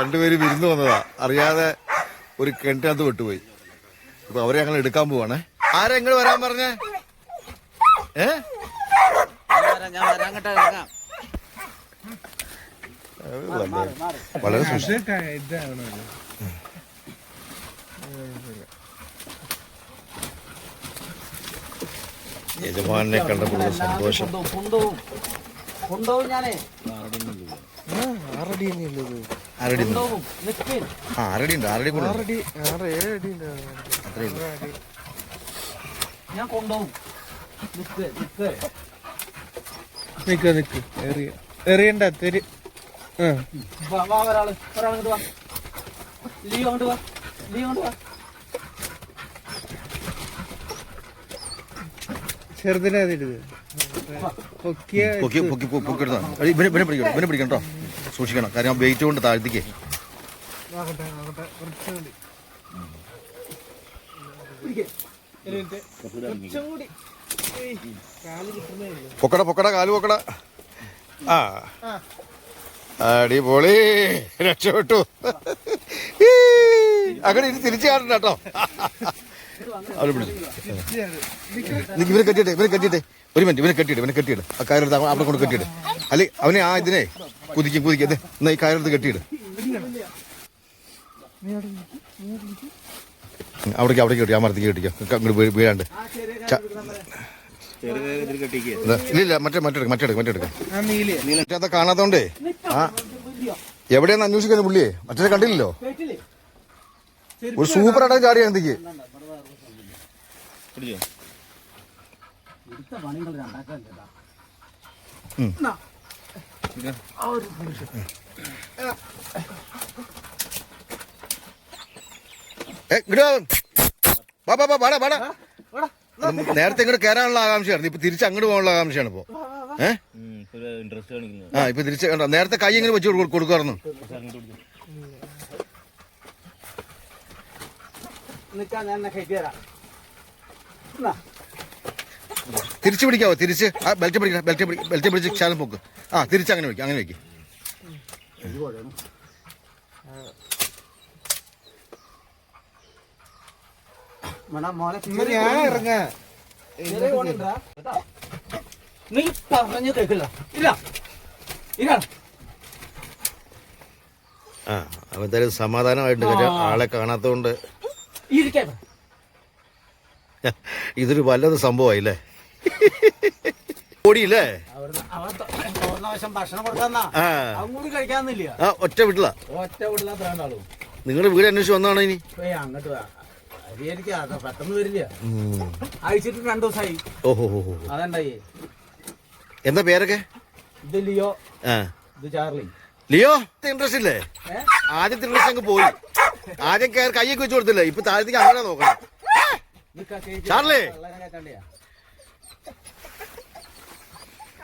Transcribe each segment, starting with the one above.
രണ്ടുപേരും വിരുന്ന് വന്നതാ. അറിയാതെ ഒരു കിണറ്റിനകത്ത് വിട്ടുപോയി അപ്പൊ അവരെ ഞങ്ങൾ എടുക്കാൻ പോവാണേ. ആരെ ഇങ്ങോട്ട് വരാൻ പറഞ്ഞേ? ഏ? വളരെ യജമാനെ കണ്ടപ്പോൾ സന്തോഷം. കൊണ്ടുപോകും കൊണ്ടുപോകും കൊണ്ടുപോകും ഞാനേ. ആറടി തന്നെയുള്ളത് കൊണ്ടുപോകും ആ ഉണ്ട് കൂടെ. ആറടി ഉണ്ട്. അത്രേ ഉള്ളൂ. ഞാൻ കൊണ്ടുപോകും. നിക്ക് നിക്ക്. എറിയ എറിയണ്ട തെരി. ആ. വാ വാ ഒരാൾ ഒരാൾ വാ. ലീവ് അങ്ങോട്ട് വാ. ലീവ് അങ്ങോട്ട് വാ. ചെറുതിനെ അതിരുത് പൊക്കിയ പൊക്കി പൊക്കി പൊക്കി പൊക്കി എടുത്താ? മതി. ഇവനെ ഇവനെ പിടിക്കണം? ഇവനെ പിടിക്കണം കേട്ടോ സൂക്ഷിക്കണം. കാര്യം വെയിറ്റ് കൊണ്ട് താഴ്ത്തിക്കേ. പൊക്കട പൊക്കട കാൽ പൊക്കട. ആ. അടിപൊളി. രക്ഷപ്പെട്ടു. അങ്ങനെ ഇനി തിരിച്ചു കാണണ്ട കേട്ടോ. അവർ പിടിച്ചു. ഇവർ കെട്ടിട്ടെ ഇവർ കെട്ടിട്ടെ ഒരു മിനിറ്റ് ഇവനെ കെട്ടിയിട് ഇവനെ കെട്ടിയിട്. ആ കയറെടുത്ത് അവിടെ കൊണ്ട് കെട്ടിയിട്. അല്ലെ അവനെ ആ ഇതിനെ കുതിക്കും കുതിക്കും അതെ എന്നാ ഈ കയറെടുത്ത് കെട്ടിയിട്. അവിടേക്ക് അവിടേക്ക് കെട്ടി ആ മരത്തേക്ക് കെട്ടിക്കാം? അങ്ങോട്ട് വീഴാണ്ട്. ഇല്ല മറ്റേ മറ്റെടുക്ക മറ്റെടുക്ക മറ്റെടുക്കാം മറ്റേ കാണാത്തോണ്ടേ? ആ എവിടെയാന്ന് അന്വേഷിക്കുന്ന പുള്ളിയെ? മറ്റേ കണ്ടില്ലല്ലോ? ഒരു സൂപ്പർ ആയിട്ട് ചാടിയാ എന്തൊക്കെ പണികൾ രണ്ടാക്കാൻ ഒരു നിമിഷം. നേരത്തെ ഇങ്ങോട്ട് കയറാനുള്ള ആകാംക്ഷയായിരുന്നു. ഇപ്പൊ തിരിച്ച് അങ്ങോട്ട് പോകാനുള്ള ആകാംക്ഷയാണ് ഇപ്പൊ. ഏഹ് ആ ഇപ്പൊ തിരിച്ച് കണ്ടോ? നേരത്തെ കൈ ഇങ്ങനെ വെച്ച് കൊടു- കൊടുക്കുമായിരുന്നു. നിൽക്കാൻ ഞാൻ എന്നെ കയറ്റി തരാം. നാ. തിരിച്ച് പിടിക്കാവോ? തിരിച്ച്. ആ ബെൽറ്റ് പിടിക്കണം ബെൽറ്റ് പിടി ബെൽറ്റ് പിടിച്ച് ശാലം പോക്ക്. ആ തിരിച്ച് അങ്ങനെ വയ്ക്കും അങ്ങനെ ചെറിയ ഞാൻ? ഇറങ്ങാ നീ പറഞ്ഞു ഇല്ല. ആ എന്തായാലും സമാധാനമായിട്ട്. ആളെ കാണാത്തോണ്ട് ഇതൊരു വല്ലത് സംഭവമായില്ലേ? ഓടിയില്ലേ? ഒറ്റ വീട്ടിലാ? ഒറ്റ രണ്ടാളും നിങ്ങളുടെ വീട് അന്വേഷിച്ച് വന്നാണ് ഇനി? അങ്ങോട്ട് പെട്ടെന്ന് വരില്ല. അയച്ചിട്ട് രണ്ടു ദിവസമായി ഓഹോ എന്താ പേരൊക്കെ? ഇത് ലിയോ. ഇത് ചാർലി. ലിയോ ഇൻട്രസ്റ്റ് ഇല്ലേ? ആദ്യത്തെ ഇൻട്രസ്റ്റ് അങ്ങ് പോയി. ആദ്യം കയറി കൈയൊക്കെ വെച്ച് കൊടുത്തില്ലേ? ഇപ്പൊ താഴത്തേക്ക് അങ്ങനെ നോക്കണം. ചാർലി!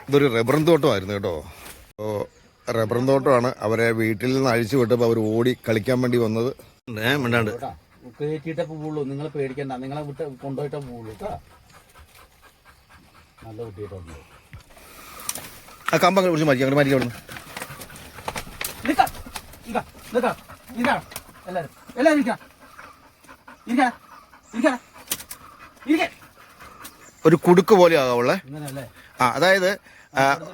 ഇതൊരു റബ്ബർ തോട്ടമായിരുന്നു കേട്ടോ. അപ്പോൾ റബ്ബറും തോട്ടമാണ് അവരെ വീട്ടിൽ നിന്ന് അഴിച്ചു വിട്ടപ്പോൾ അവർ ഓടി കളിക്കാൻ വേണ്ടി വന്നത്. മിണ്ടാണ്ട്. കയറ്റിയിട്ടേ പോവുള്ളൂ. നിങ്ങൾ പേടിക്കണ്ട. നിങ്ങളെ വിട്ട് കൊണ്ടുപോയിട്ടേ പോവുള്ളൂ കേട്ടോ. നല്ല കുട്ടിയിട്ടുണ്ട് ആ കമ്പ അങ്ങോട്ട് പിടിച്ച് മരിക്കും അങ്ങോട്ട് മരിക്കും അവിടുന്ന്. എല്ലാരും എല്ലാരും ഇരിക്കാം. ഇരിക്കാം. ഇരിക്കാം. ഇരിക്ക. ഒരു കുടുക്ക് പോലെ ആകാവുള്ളേ ആ അതായത്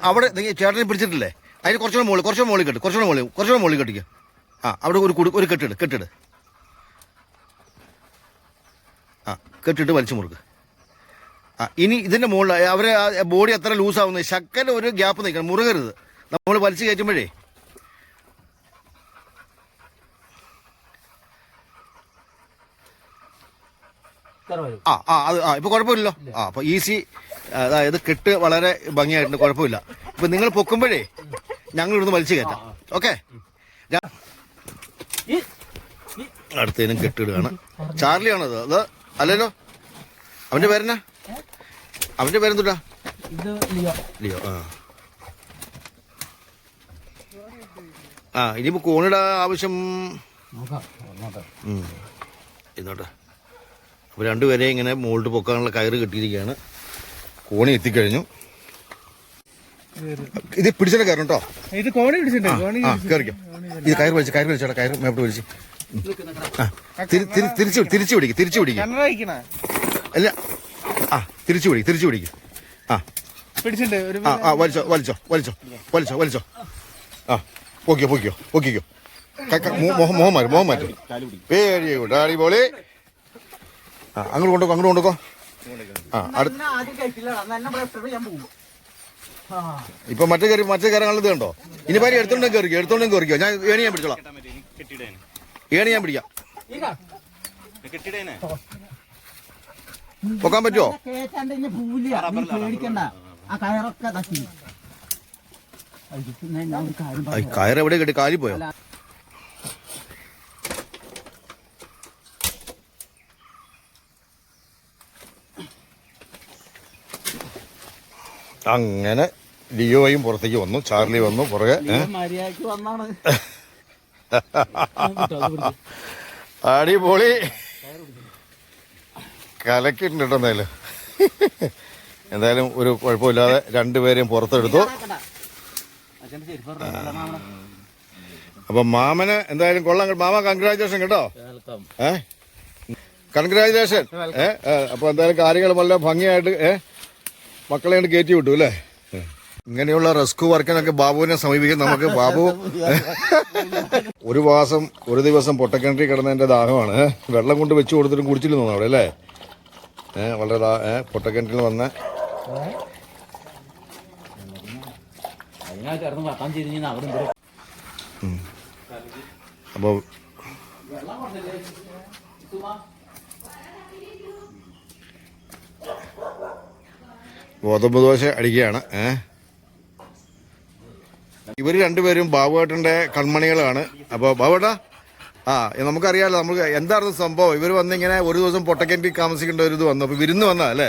അവിടെ ചേട്ടനെ പിടിച്ചിട്ടില്ലേ? അതിന് കുറച്ചുകൂടെ മുകളിൽ കുറച്ചുകൂടെ മുകളിൽ കെട്ട് കുറച്ചുകൂടെ മുകളിൽ കുറച്ചുകൂടെ മുകളിൽ കെട്ടിക്കുക ആ അവിടെ ഒരു കുടുക്ക് ഒരു കെട്ടിട് കെട്ടിട്. ആ കെട്ടിട്ട് വലിച്ചു മുറുക്ക്. ആ ഇനി ഇതിന്റെ മുകളിൽ അവരെ ബോഡി അത്ര ലൂസ് ആവുന്നത് ശക്കല ഒരു ഗ്യാപ്പ് നിൽക്കണം മുറുകരുത്. നമ്മൾ വലിച്ചു കയറ്റുമ്പോഴേ ആ ആ അത് ആ ഇപ്പൊ കുഴപ്പമില്ലല്ലോ. ആ അപ്പൊ ഈസി അതായത് കെട്ട് വളരെ ഭംഗിയായിട്ടുണ്ട് കുഴപ്പമില്ല. ഇപ്പൊ നിങ്ങൾ പൊക്കുമ്പോഴേ ഞങ്ങൾ ഇവിടുന്ന് വലിച്ചു കയറ്റാം. ഓക്കെ? അടുത്തതിനും കെട്ടിടുകയാണ്. ചാർലിയാണത് അത് അല്ലല്ലോ? അവന്റെ പേരെന്നാ? അവന്റെ പേരെന്തുട്ടാ? ലിയോ. ആ. ആ ഇനിയിപ്പോ കോണിയുടെ ആവശ്യം ഇന്നോട്ടെ. അപ്പോൾ രണ്ടുപേരെ ഇങ്ങനെ മുകളിട്ട് പൊക്കാനുള്ള കയറ് കെട്ടിയിരിക്കുകയാണ്. കോണി എത്തിക്കഴിഞ്ഞു. ഇത് പിടിച്ചല്ലേ കയറും കേട്ടോ. ഇത് കോണി പിടിച്ചിട്ടുണ്ട്. കോണി ആ കയറിക്കോ ഇത് കയറ് വലിച്ച് കയറ് വലിച്ചോടാ കയറ് മേപ്പോട്ട് വലിച്ച്. തിരിച്ചു തിരിച്ചു പിടിക്കും തിരിച്ചു പിടിക്കും. അല്ല ആ തിരിച്ചു പിടിക്കും തിരിച്ചു പിടിക്കും. ആ. ആ ആ വലിച്ചോ വലിച്ചോ വലിച്ചോ വലിച്ചോ വലിച്ചോ. ആ പൊക്കിയോ പൊക്കിയോ പൊക്കിക്കോ. മോഹം മാറ്റും മോഹം മാറ്റും. പേടിയോ ഗുഡ് അടിപൊളി ആ അങ്ങോട്ട് കൊണ്ടുക്കോ അങ്ങോട്ട് കൊണ്ടുക്കോ ആ ഇപ്പൊ മറ്റേ കയറി മറ്റേ കയറാനുള്ളത് കണ്ടോ? ഇനി പാരി എടുത്തോണ്ടും കയറിക്കോ എടുത്തോണ്ടും കയറിക്കോ. ഞാൻ ഏണി ഞാൻ പിടിച്ചോളാം. ഏണി ഞാൻ പിടിക്കാം. പൊക്കാൻ പറ്റുമോ കയറെവിടെ കെട്ടി? കാലി നീ പേടിക്കണ്ട ആ കയറൊക്കെ തട്ടി പിന്നെ ഞാൻ ഒരു കാര്യം ആ, ഈ പറയാം കയറ് എവിടെ കെട്ടി കാലി പോയോ അങ്ങനെ ലിയോയും പുറത്തേക്ക് വന്നു ചാർലി വന്നു പുറകെ അടിപൊളി. കലക്കിട്ടുണ്ട് കേട്ടോ എന്തായാലും. എന്തായാലും ഒരു കുഴപ്പമില്ലാതെ രണ്ടുപേരെയും പുറത്തെടുത്തു. അപ്പൊ മാമന് എന്തായാലും കൊള്ളാം. മാമ കൺഗ്രാജുലേഷൻ കേട്ടോ. വെൽക്കം ഏ? കൺഗ്രാജുലേഷൻ ഏ ഏ, അപ്പൊ എന്തായാലും കാര്യങ്ങൾ വളരെ ഭംഗിയായിട്ട് ഏ? മക്കളെ കൊണ്ട് കയറ്റി വിട്ടു അല്ലേ? ഇങ്ങനെയുള്ള റെസ്ക്യൂ വർക്കിനൊക്കെ ബാബുവിനെ സമീപിക്കും. നമുക്ക് ബാബു ഒരു മാസം ഒരു ദിവസം പൊട്ടക്കിണറ്റി കിടന്നതിന്റെ ദാഹമാണ്. വെള്ളം കൊണ്ട് വെച്ച് കൊടുത്തിട്ടും കുടിച്ചില്ലെന്ന് തോന്നുന്നു അവിടെ അല്ലേ? ഏഹ് വളരെ ദാ- ഏഹ് പൊട്ടക്കിണറ്റിൽ വന്ന അപ്പോൾ ഗോതമ്പ് ദോശ അടിക്കുകയാണ്. ഏ? ഇവർ രണ്ടുപേരും ബാബുവേട്ടന്റെ കൺമണികളാണ്. അപ്പോൾ ബാബുവേട്ടാ ആ നമുക്കറിയാലോ നമുക്ക് എന്തായിരുന്നു സംഭവം? ഇവർ വന്നിങ്ങനെ ഒരു ദിവസം പൊട്ടക്കിണറ്റിൽ താമസിക്കേണ്ട ഒരു ഇത് വന്നു. അപ്പോൾ വിരുന്ന് വന്നാ അല്ലേ?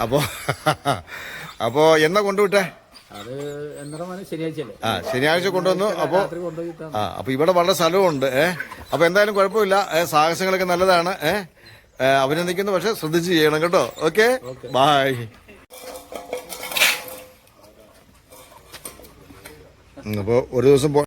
അപ്പോൾ അപ്പോൾ എന്നാ കൊണ്ടുവിട്ടേ? ആ ശനിയാഴ്ച കൊണ്ടുവന്നു. അപ്പോൾ ആ അപ്പൊ ഇവിടെ വളരെ സ്ഥലമുണ്ട് ഏ? അപ്പൊ എന്തായാലും കുഴപ്പമില്ല. സാഹസങ്ങളൊക്കെ നല്ലതാണ് ഏ? ഏ, അഭിനന്ദിക്കുന്നു പക്ഷെ ശ്രദ്ധിച്ച് ചെയ്യണം കേട്ടോ. ഓക്കെ. ബായ്. അപ്പോൾ ഒരു ദിവസം